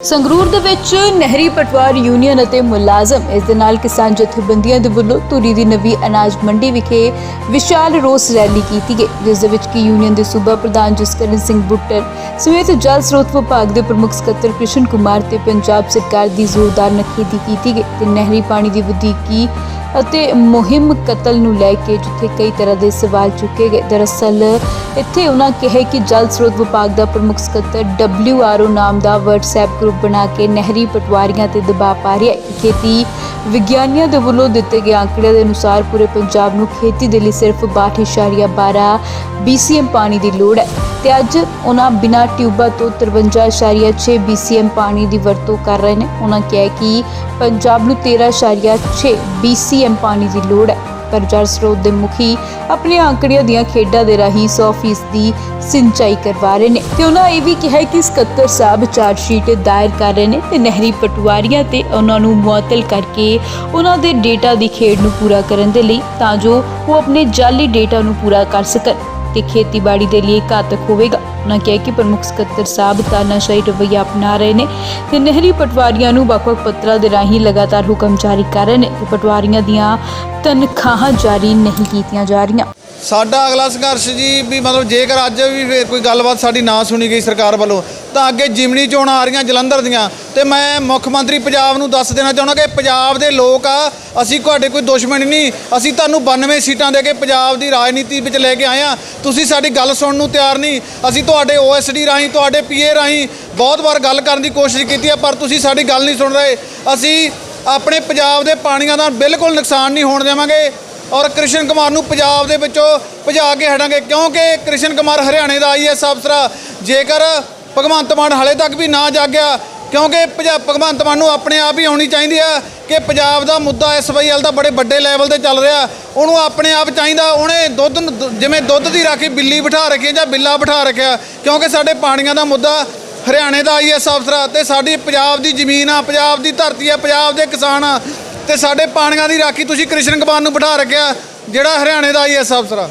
ਸੰਗਰੂਰ ਦੇ ਵਿੱਚ ਨਹਿਰੀ ਪਟਵਾਰ ਯੂਨੀਅਨ ਅਤੇ ਮੁਲਾਜ਼ਮ ਇਸ ਦੇ ਨਾਲ ਕਿਸਾਨ ਜਥੇਬੰਦੀਆਂ ਦੇ ਵੱਲੋਂ ਧੂਰੀ ਦੀ ਨਵੀਂ ਅਨਾਜ ਮੰਡੀ ਵਿਖੇ ਵਿਸ਼ਾਲ ਰੋਸ ਰੈਲੀ ਕੀਤੀ ਗਈ, ਜਿਸ ਦੇ ਵਿੱਚ ਕਿ ਯੂਨੀਅਨ ਦੇ ਸੂਬਾ ਪ੍ਰਧਾਨ ਜਸਕਰਨ ਸਿੰਘ ਬੁੱਟਰ ਸਮੇਤ ਜਲ ਸਰੋਤ ਵਿਭਾਗ ਦੇ ਪ੍ਰਮੁੱਖ ਸਕੱਤਰ ਕ੍ਰਿਸ਼ਨ ਕੁਮਾਰ ਤੇ ਪੰਜਾਬ ਸਰਕਾਰ ਦੀ ਜ਼ੋਰਦਾਰ ਨਖੇਦੀ ਕੀਤੀ ਗਈ ਤੇ ਨਹਿਰੀ ਪਾਣੀ ਦੀ ਵਧੀਕੀ ਅਤੇ ਮੁਹਿੰਮ ਕਤਲ ਨੂੰ ਲੈ ਕੇ ਜਿੱਥੇ ਕਈ ਤਰ੍ਹਾਂ ਦੇ ਸਵਾਲ ਚੁੱਕੇ ਗਏ। ਦਰਅਸਲ, ਇੱਥੇ ਉਹਨਾਂ ਕਿਹਾ ਕਿ ਜਲ ਸਰੋਤ ਵਿਭਾਗ ਦਾ ਪ੍ਰਮੁੱਖ ਸਕੱਤਰ WRO ਨਾਮ ਦਾ WhatsApp ਗਰੁੱਪ ਬਣਾ ਕੇ ਨਹਿਰੀ ਪਟਵਾਰੀਆਂ ਤੇ ਦਬਾਅ ਪਾ ਰਿਹਾ ਹੈ। ਖੇਤੀ ਵਿਗਿਆਨੀਆਂ ਦੇ ਵੱਲੋਂ ਦਿੱਤੇ ਗਏ ਅੰਕੜਿਆਂ ਦੇ ਅਨੁਸਾਰ ਪੂਰੇ ਪੰਜਾਬ ਨੂੰ ਖੇਤੀ ਦੇ ਲਈ ਸਿਰਫ 62.12 BCM ਪਾਣੀ ਦੀ ਲੋੜ ਹੈ। ਤੇ ਅੱਜ ਉਹਨਾਂ ਬਿਨਾਂ ਟਿਊਬਾਂ ਤੋਂ 53.6 BCM ਪਾਣੀ ਦੀ ਵਰਤੋਂ ਕਰ ਰਹੇ ਨੇ। ਉਹਨਾਂ ਕਿਹਾ ਕਿ ਪੰਜਾਬ ਨੂੰ 13.6 BCM ਪਾਣੀ ਦੀ ਲੋੜ ਹੈ। ਪਰ ਜਲ ਸਰੋਤ ਦੇ ਮੁਖੀ ਆਪਣੇ ਆਂਕੜੀਆਂ ਦੀਆਂ ਖੇਡਾਂ ਦੇ ਰਾਹੀਂ 100% ਦੀ ਸਿੰਚਾਈ ਕਰਵਾ ਰਹੇ ਨੇ ਤੇ ਉਹਨਾਂ ਇਹ ਵੀ ਕਿਹਾ ਕਿ ਸਕੱਤਰ ਸਾਹਿਬ ਚਾਰਜ ਸ਼ੀਟ ਦਾਇਰ ਕਰ ਰਹੇ ਨੇ ਤੇ ਨਹਿਰੀ ਪਟਵਾਰੀਆਂ ਤੇ ਉਹਨਾਂ ਨੂੰ ਮੁਅੱਤਲ ਕਰਕੇ ਉਹਨਾਂ ਦੇ ਡੇਟਾ ਦੀ ਖੇਡ ਨੂੰ ਪੂਰਾ ਕਰਨ ਦੇ ਲਈ ਤਾਂ ਜੋ ਉਹ ਆਪਣੇ ਜਾਲੀ ਡੇਟਾ ਨੂੰ ਪੂਰਾ ਕਰ ਸਕਣ। ਤੇ ਖੇਤੀਬਾੜੀ ਦੇ ਲਈ ਘਾਤਕ ਹੋਵੇਗਾ। ਉਹਨਾਂ ਕਿਹਾ ਕਿ ਪ੍ਰਮੁੱਖ ਸਕੱਤਰ ਸਾਹਿਬ ਤਾਨਾਸ਼ਾਹੀ ਰਵੱਈਆ ਅਪਣਾ ਰਹੇ ਨੇ ਤੇ ਨਹਿਰੀ ਪਟਵਾਰੀਆਂ ਨੂੰ ਵੱਖ-ਵੱਖ ਪੱਤਰਾਂ ਦੇ ਰਾਹੀਂ ਲਗਾਤਾਰ ਹੁਕਮ ਜਾਰੀ ਕਰ ਰਹੇ ਨੇ ਤੇ ਪਟਵਾਰੀਆਂ ਦੀਆਂ ਤਨਖਾਹਾਂ ਜਾਰੀ ਨਹੀਂ ਕੀਤੀਆਂ ਜਾ ਰਹੀਆਂ। ਸਾਡਾ ਅਗਲਾ ਸੰਘਰਸ਼ ਜੀ ਵੀ ਮਤਲਬ ਜੇਕਰ ਅੱਜ ਵੀ ਫਿਰ ਕੋਈ ਗੱਲਬਾਤ ਸਾਡੀ ਨਾ ਸੁਣੀ ਗਈ ਸਰਕਾਰ ਵੱਲੋਂ, ਤਾਂ ਅੱਗੇ ਜਿਮਣੀ ਚੋਣਾਂ ਆ ਰਹੀਆਂ ਜਲੰਧਰ ਦੀਆਂ। ਤੇ ਮੈਂ ਮੁੱਖ ਮੰਤਰੀ ਪੰਜਾਬ ਨੂੰ ਦੱਸ ਦੇਣਾ ਚਾਹੁੰਦਾ ਕਿ ਪੰਜਾਬ ਦੇ ਲੋਕ ਆ, ਅਸੀਂ ਤੁਹਾਡੇ ਕੋਈ ਦੁਸ਼ਮਣ ਨਹੀਂ। ਅਸੀਂ ਤੁਹਾਨੂੰ 92 ਸੀਟਾਂ ਦੇ ਕੇ ਪੰਜਾਬ ਦੀ ਰਾਜਨੀਤੀ ਵਿੱਚ ਲੈ ਕੇ ਆਏ ਆ ਤੁਸੀਂ ਸਾਡੀ ਗੱਲ ਸੁਣਨ ਨੂੰ ਤਿਆਰ ਨਹੀਂ। ਅਸੀਂ ਤੁਹਾਡੇ ਓਐਸਡੀ ਰਾਹੀਂ, ਤੁਹਾਡੇ ਪੀਏ ਰਾਹੀਂ ਬਹੁਤ ਵਾਰ ਗੱਲ ਕਰਨ ਦੀ ਕੋਸ਼ਿਸ਼ ਕੀਤੀ ਹੈ, ਪਰ ਤੁਸੀਂ ਸਾਡੀ ਗੱਲ ਨਹੀਂ ਸੁਣ ਰਹੇ। ਅਸੀਂ ਆਪਣੇ ਪੰਜਾਬ ਦੇ ਪਾਣੀਆਂ ਦਾ ਬਿਲਕੁਲ ਨੁਕਸਾਨ ਨਹੀਂ ਹੋਣ ਦੇਵਾਂਗੇ। ਔਰ ਕ੍ਰਿਸ਼ਨ ਕੁਮਾਰ ਨੂੰ ਪੰਜਾਬ ਦੇ ਵਿੱਚੋਂ ਭਜਾ ਕੇ ਹਟਾਂਗੇ, ਕਿਉਂਕਿ ਕ੍ਰਿਸ਼ਨ ਕੁਮਾਰ ਹਰਿਆਣੇ ਦਾ ਆਈਐਸ ਅਫਸਰ ਜੇਕਰ ਭਗਵੰਤ ਮਾਨ ਹਲੇ ਤੱਕ ਵੀ ਨਾ ਜਾਗਿਆ, ਕਿਉਂਕਿ ਭਜਾ- ਭਗਵੰਤ ਮਾਨ ਨੂੰ ਆਪਣੇ ਆਪ ਹੀ ਆਉਣੀ ਚਾਹੀਦੀ ਆ ਕਿ ਪੰਜਾਬ ਦਾ ਮੁੱਦਾ ਐਸਵਾਈਐਲ ਦਾ ਬੜੇ ਵੱਡੇ ਲੈਵਲ ਤੇ ਚੱਲ ਰਿਹਾ। ਉਹਨੂੰ ਆਪਣੇ ਆਪ ਚਾਹੀਦਾ, ਉਹਨੇ ਦੁੱਧ ਨੂੰ ਜਿਵੇਂ ਦੁੱਧ ਦੀ ਰਾਖੀ ਬਿੱਲੀ ਬਿਠਾ ਰੱਖੀ ਜਾਂ ਬਿੱਲਾ ਬਿਠਾ ਰੱਖਿਆ, ਕਿਉਂਕਿ ਸਾਡੇ ਪਾਣੀਆਂ ਦਾ ਮੁੱਦਾ ਹਰਿਆਣੇ ਦਾ ਆਈਐਸ ਅਫਸਰ ਆ। ਤੇ ਸਾਡੀ ਪੰਜਾਬ ਦੀ ਜ਼ਮੀਨ ਆ, ਪੰਜਾਬ ਦੀ ਧਰਤੀ ਆ, ਪੰਜਾਬ ਦੇ ਕਿਸਾਨ ਆ। ਤੇ ਸਾਡੇ ਪਾਣੀਆਂ ਦੀ ਰਾਖੀ ਤੁਸੀਂ ਕ੍ਰਿਸ਼ਨ ਕੁਮਾਰ ਨੂੰ ਬਿਠਾ ਰੱਖਿਆ, ਜਿਹੜਾ ਹਰਿਆਣੇ ਦਾ ਆਈਐਸ ਅਫਸਰ ਆ।